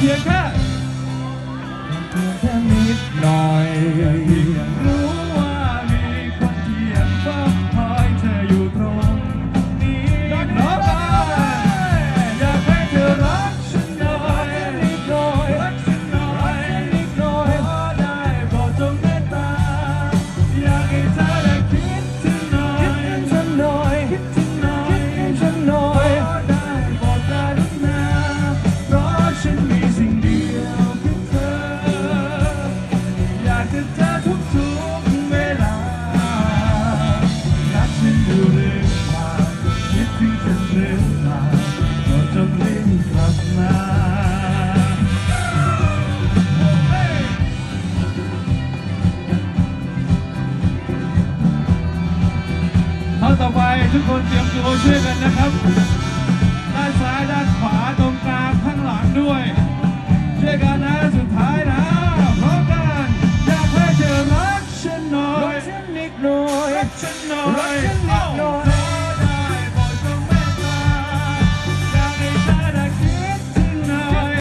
เพียงแค่เพียงแค่นิดหน่อย ต่อไปทุกคนเตรียมตัวช่วยกันนะครับ